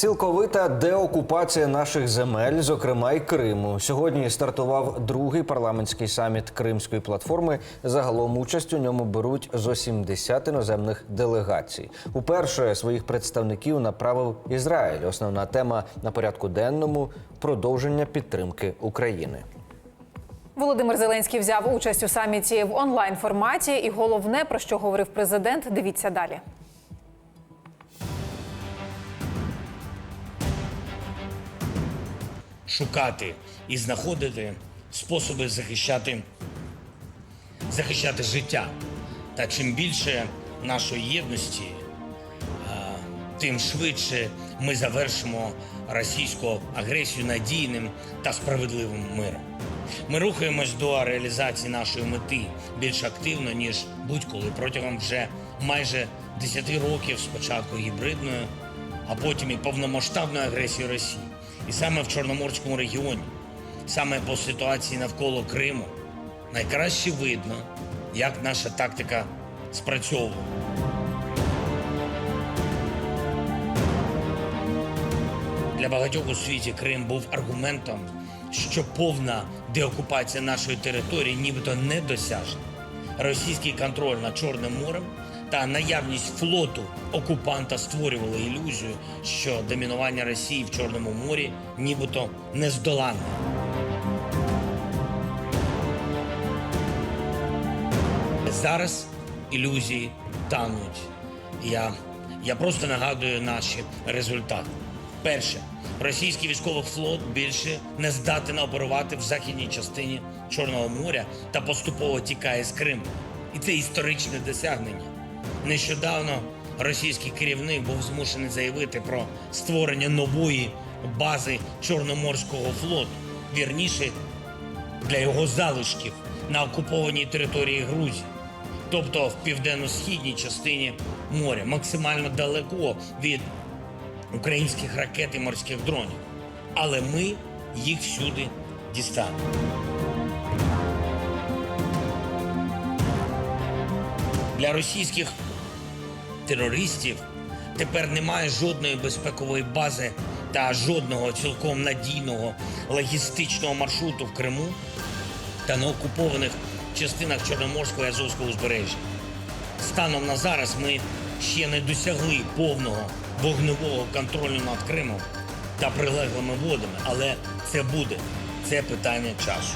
Цілковита деокупація наших земель, зокрема й Криму. Сьогодні стартував другий парламентський саміт Кримської платформи. Загалом участь у ньому беруть зо 70 іноземних делегацій. Уперше своїх представників направив Ізраїль. Основна тема на порядку денному продовження підтримки України. Володимир Зеленський взяв участь у саміті в онлайн форматі, і головне про що говорив президент. Дивіться далі. Шукати і знаходити способи захищати, захищати життя. Та чим більше нашої єдності, тим швидше ми завершимо російську агресію надійним та справедливим миром. Ми рухаємось до реалізації нашої мети більш активно, ніж будь-коли протягом вже майже 10 років з початку гібридної, а потім і повномасштабної агресії Росії. І саме в Чорноморському регіоні, саме по ситуації навколо Криму, найкраще видно, як наша тактика спрацьовує. Для багатьох у світі Крим був аргументом, що повна деокупація нашої території нібито недосяжна. Російський контроль над Чорним морем та наявність флоту окупанта створювали ілюзію, що домінування Росії в Чорному морі нібито нездоланне. Зараз ілюзії тануть. Я, я просто нагадую наші результати. Перше, російський військовий флот більше не здатен оперувати в західній частині Чорного моря та поступово тікає з Криму. І це історичне досягнення. Нещодавно російський керівник був змушений заявити про створення нової бази Чорноморського флоту. Вірніше, для його залишків на окупованій території Грузії, тобто в південно-східній частині моря, максимально далеко від українських ракет і морських дронів. Але ми їх всюди дістанемо. Для російських терористів тепер немає жодної безпекової бази та жодного цілком надійного логістичного маршруту в Криму та на окупованих частинах Чорноморського і Азовського узбережжя. Станом на зараз ми ще не досягли повного вогневого контролю над Кримом та прилеглими водами, але це буде. Це питання часу.